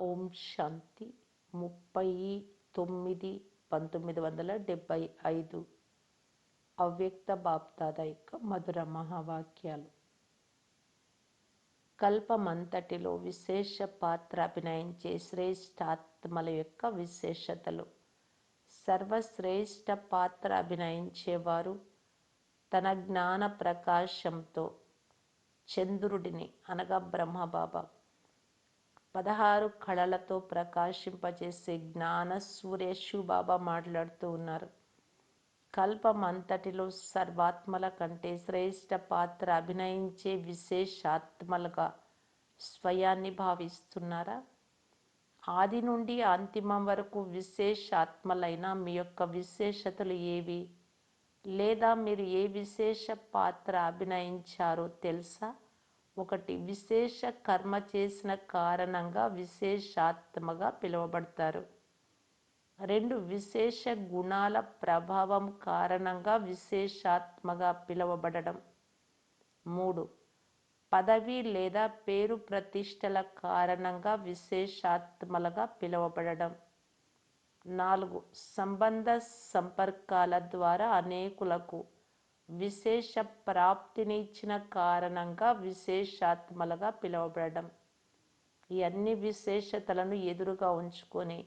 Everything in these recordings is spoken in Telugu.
ఓం శాంతి. ముప్పై తొమ్మిది పంతొమ్మిది వందల డెబ్భై ఐదు. అవ్యక్త బాప్దాద యొక్క మధుర మహావాక్యాలు. కల్పమంతటిలో విశేష పాత్ర అభినయించే శ్రేష్టాత్మల యొక్క విశేషతలు. సర్వశ్రేష్ట పాత్ర అభినయించేవారు తన జ్ఞాన ప్రకాశంతో చంద్రుడిని అనగా బ్రహ్మబాబా. పదహారు కళలతో ప్రకాశింపజేసే జ్ఞాన సూర్య బాబా మాట్లాడుతూ ఉన్నారు. కల్పం అంతటిలో సర్వాత్మల కంటే శ్రేష్ఠ పాత్ర అభినయించే విశేషాత్మలుగా స్వయాన్ని భావిస్తున్నారా? ఆది నుండి అంతిమం వరకు విశేషాత్మలైన మీ యొక్క విశేషతలు ఏవి? లేదా మీరు ఏ విశేష పాత్ర అభినయించారో తెలుసా? ఒకటి విశేష కర్మ చేసిన కారణంగా విశేషాత్మగా పిలువబడతారు. రెండు విశేష గుణాల ప్రభావం కారణంగా విశేషాత్మగా పిలువబడడం. మూడు పదవి లేదా పేరు ప్రతిష్టల కారణంగా విశేషాత్మలుగా పిలువబడడం. నాలుగు సంబంధ సంపర్కాల ద్వారా అనేకులకు విశేష ప్రాప్తిని ఇచ్చిన కారణంగా విశేషాత్మలుగా పిలువబడడం. ఈ అన్ని విశేషతలను ఎదురుగా ఉంచుకొని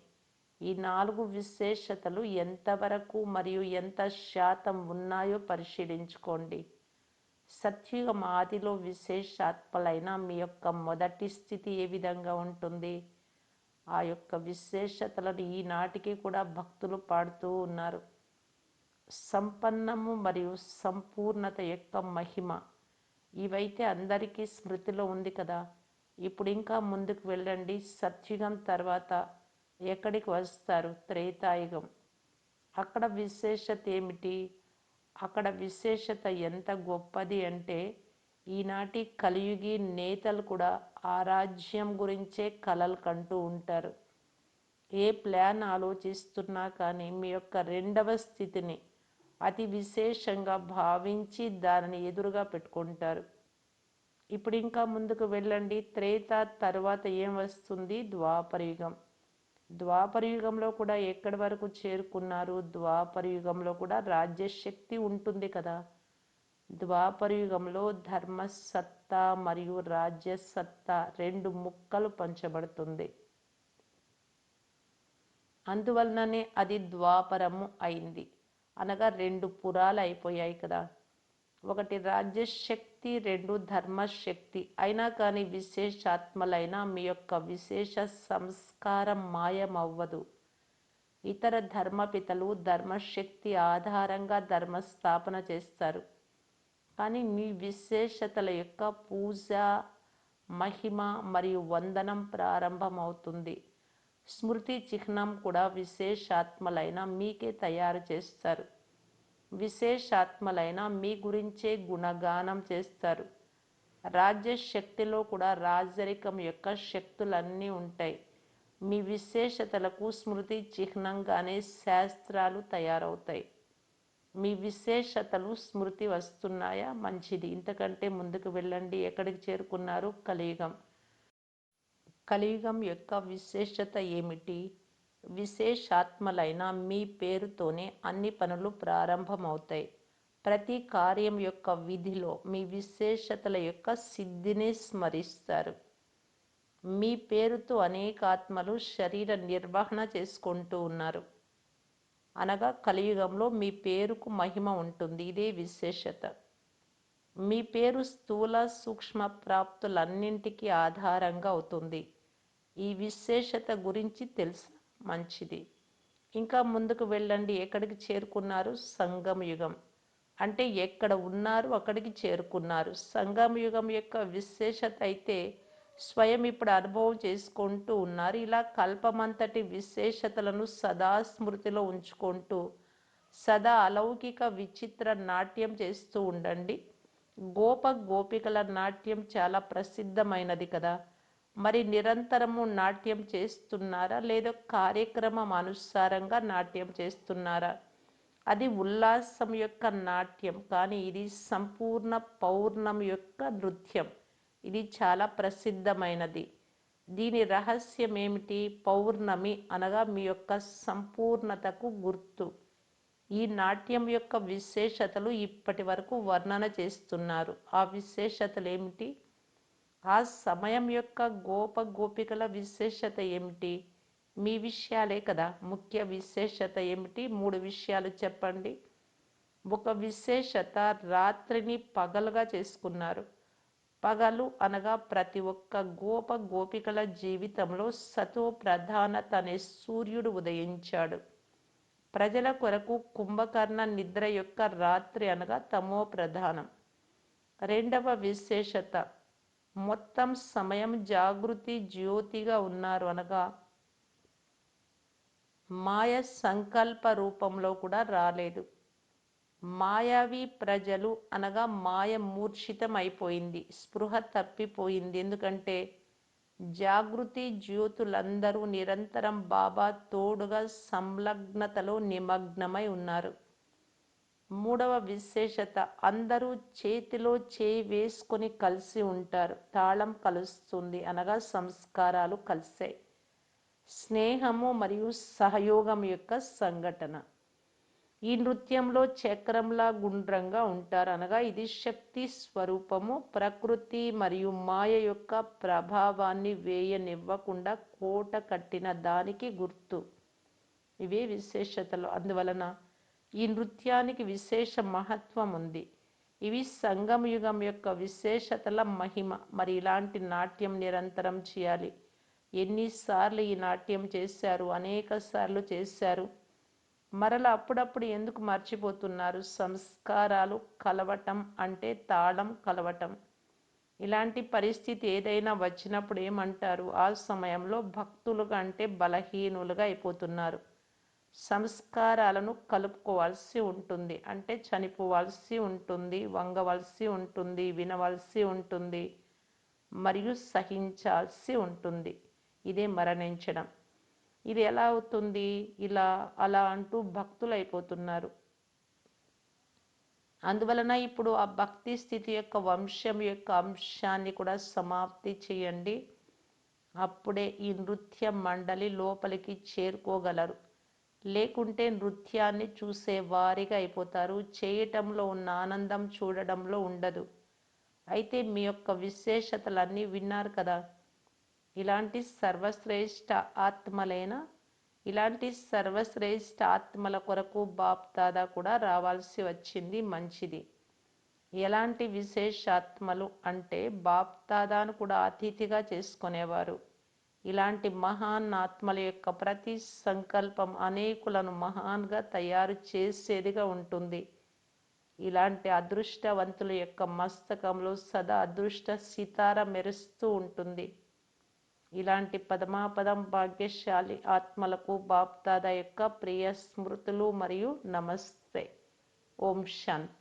ఈ నాలుగు విశేషతలు ఎంతవరకు మరియు ఎంత శాతం ఉన్నాయో పరిశీలించుకోండి. సత్యుగం ఆదిలో విశేషాత్మలైన మీ యొక్క మొదటి స్థితి ఏ విధంగా ఉంటుంది? ఆ యొక్క విశేషతలను ఈనాటికి కూడా భక్తులు పాడుతూ ఉన్నారు. సంపన్నము మరియు సంపూర్ణత యొక్క మహిమ. ఇవైతే అందరికీ స్మృతిలో ఉంది కదా. ఇప్పుడు ఇంకా ముందుకు వెళ్ళండి. సత్యుగం తర్వాత ఎక్కడికి వస్తారు? త్రేతాయుగం. అక్కడ విశేషత ఏమిటి? అక్కడ విశేషత ఎంత గొప్పది అంటే ఈనాటి కలియుగి నేతలు కూడా ఆ రాజ్యం గురించే కలలు కంటూ ఉంటారు. ఏ ప్లాన్ ఆలోచిస్తున్నా కానీ మీ యొక్క రెండవ స్థితిని అతి విశేషంగా భావించి దానిని ఎదురుగా పెట్టుకుంటారు. ఇప్పుడు ఇంకా ముందుకు వెళ్ళండి. త్రేత తర్వాత ఏం వస్తుంది? ద్వాపరయుగం ద్వాపరయుగంలో కూడా ఎక్కడి వరకు చేరుకున్నారు? ద్వాపరయుగంలో కూడా రాజ్యశక్తి ఉంటుంది కదా. ద్వాపరయుగంలో ధర్మసత్తా మరియు రాజ్యసత్తా రెండు ముక్కలు పంచబడుతుంది. అందువలననే అది ద్వాపరము అయింది. అనగా రెండు పురాలు అయిపోయాయి కదా. ఒకటి రాజ్యశక్తి రెండు ధర్మశక్తి. అయినా కానీ విశేషాత్మలైన మీ యొక్క విశేష సంస్కారం మాయమవ్వదు. ఇతర ధర్మపితలు ధర్మశక్తి ఆధారంగా ధర్మస్థాపన చేస్తారు. కానీ మీ విశేషతల యొక్క పూజ మహిమ మరియు వందనం ప్రారంభమవుతుంది. స్మృతి చిహ్నం కూడా విశేషాత్మలైన మీకే తయారు చేస్తారు. విశేషాత్మలైన మీ గురించే గుణగానం చేస్తారు. రాజ్యశక్తిలో కూడా రాజరికం యొక్క శక్తులన్నీ ఉంటాయి. మీ విశేషతలకు స్మృతి చిహ్నంగానే శాస్త్రాలు తయారవుతాయి. మీ విశేషతలు స్మృతి వస్తున్నాయా? మంచిది. ఇంతకంటే ముందుకు వెళ్ళండి. ఎక్కడికి చేరుకున్నారు? కలియుగం కలియుగం యొక్క విశేషత ఏమిటి? విశేషాత్మలైన మీ పేరుతోనే అన్ని పనులు ప్రారంభమవుతాయి. ప్రతి కార్యం యొక్క విధిలో మీ విశేషతల యొక్క సిద్ధిని స్మరిస్తారు. మీ పేరుతో అనేక ఆత్మలు శరీర నిర్వహణ చేసుకుంటూ ఉన్నారు. అనగా కలియుగంలో మీ పేరుకు మహిమ ఉంటుంది. ఇదే విశేషత. మీ పేరు స్థూల సూక్ష్మ ప్రాప్తులన్నింటికీ ఆధారంగా అవుతుంది. ఈ విశేషత గురించి తెలుసు. మంచిది. ఇంకా ముందుకు వెళ్ళండి. ఎక్కడికి చేరుకున్నారు? సంగమయుగం. అంటే ఎక్కడ ఉన్నారు? అక్కడికి చేరుకున్నారు. సంగమయుగం యొక్క విశేషత అయితే స్వయం ఇప్పుడు అనుభవం చేసుకుంటూ ఉన్నారు. ఇలా కల్పమంతటి విశేషతలను సదా స్మృతిలో ఉంచుకుంటూ సదా అలౌకిక విచిత్ర నాట్యం చేస్తూ ఉండండి. గోప గోపికల నాట్యం చాలా ప్రసిద్ధమైనది కదా. మరి నిరంతరము నాట్యం చేస్తున్నారా? లేదా కార్యక్రమం అనుసారంగా నాట్యం చేస్తున్నారా? అది ఉల్లాసం యొక్క నాట్యం కానీ ఇది సంపూర్ణ పౌర్ణం యొక్క నృత్యం. ఇది చాలా ప్రసిద్ధమైనది. దీని రహస్యం ఏమిటి? పౌర్ణమి అనగా మీ యొక్క సంపూర్ణతకు గుర్తు. ఈ నాట్యం యొక్క విశేషతలు ఇప్పటి వరకు వర్ణన చేస్తున్నారు. ఆ విశేషతలు ఏమిటి? ఆ సమయం యొక్క గోప గోపికల విశేషత ఏమిటి? మీ విషయాలే కదా. ముఖ్య విశేషత ఏమిటి? మూడు విషయాలు చెప్పండి. ఒక విశేషత రాత్రిని పగలుగా చేసుకున్నారు. పగలు అనగా ప్రతి ఒక్క గోప గోపికల జీవితంలో సతో ప్రధానత అనే సూర్యుడు ఉదయించాడు. ప్రజల కొరకు కుంభకర్ణ నిద్ర యొక్క రాత్రి అనగా తమో ప్రధానం. రెండవ విశేషత మొత్తం సమయం జాగృతి జ్యోతిగా ఉన్నారు అనగా మాయ సంకల్ప రూపంలో కూడా రాలేదు. మాయావి ప్రజలు అనగా మాయ మూర్ఛితం అయిపోయింది స్పృహ తప్పిపోయింది. ఎందుకంటే జాగృతి జ్యోతులందరూ నిరంతరం బాబా తోడుగా సంలగ్నతలో నిమగ్నమై ఉన్నారు. మూడవ విశేషత. అందరూ చేతిలో చేయి వేసుకొని కలిసి ఉంటారు. తాళం కలుస్తుంది. అనగా సంస్కారాలు కలిసాయి. స్నేహము మరియు సహయోగం యొక్క సంఘటన. ఈ నృత్యంలో చక్రంలా గుండ్రంగా ఉంటారు. అనగా ఇది శక్తి స్వరూపము. ప్రకృతి మరియు మాయ యొక్క ప్రభావాన్ని వేయనివ్వకుండా కోట కట్టిన దానికి గుర్తు. ఇవే విశేషతలు. అందువలన ఈ నృత్యానికి విశేష మహత్వం ఉంది ఇవి సంగమ యుగం యొక్క విశేషతల మహిమ. మరి ఇలాంటి నాట్యం నిరంతరం చేయాలి. ఎన్నిసార్లు ఈ నాట్యం చేశారు? అనేక సార్లు చేశారు. మరల అప్పుడప్పుడు ఎందుకు మర్చిపోతున్నారు? సంస్కారాలు కలవటం అంటే తాళం కలవటం. ఇలాంటి పరిస్థితి ఏదైనా వచ్చినప్పుడు ఏమంటారు? ఆ సమయంలో భక్తులుగా అంటే బలహీనులుగా అయిపోతున్నారు. సంస్కారాలను కలుపుకోవాల్సి ఉంటుంది. అంటే చనిపోవాల్సి ఉంటుంది వంగవలసి ఉంటుంది వినవలసి ఉంటుంది మరియు సహించాల్సి ఉంటుంది. ఇదే మరణించడం. ఇది ఎలా అవుతుంది? ఇలా అలా అంటూ భక్తులు అయిపోతున్నారు. అందువలన ఇప్పుడు ఆ భక్తి స్థితి యొక్క వంశం యొక్క అంశాన్ని కూడా సమాప్తి చేయండి. అప్పుడే ఈ నృత్య మండలి లోపలికి చేరుకోగలరు. లేకుంటే నృత్యాన్ని చూసే వారిగా అయిపోతారు. చేయటంలో ఉన్న ఆనందం చూడడంలో ఉండదు. అయితే మీ యొక్క విశేషతలన్నీ విన్నారు కదా. ఇలాంటి సర్వశ్రేష్ఠ ఆత్మలైన ఇలాంటి సర్వశ్రేష్ఠ ఆత్మల కొరకు బాప్ దాదా కూడా రావాల్సి వచ్చింది మంచిది. ఎలాంటి విశేషాత్మలు అంటే బాప్ దాదాను కూడా అతిథిగా చేసుకునేవారు. ఇలాంటి మహాన్ ఆత్మల యొక్క ప్రతి సంకల్పం అనేకులను మహాన్గా తయారు చేసేదిగా ఉంటుంది. ఇలాంటి అదృష్టవంతుల యొక్క మస్తకంలో సదా అదృష్ట సితార మెరుస్తూ ఉంటుంది. ఇలాంటి పదమాపదం భాగ్యశాలి ఆత్మలకు బాప్దాదా యొక్క ప్రియ స్మృతులు మరియు నమస్తే. ఓం శాంతి.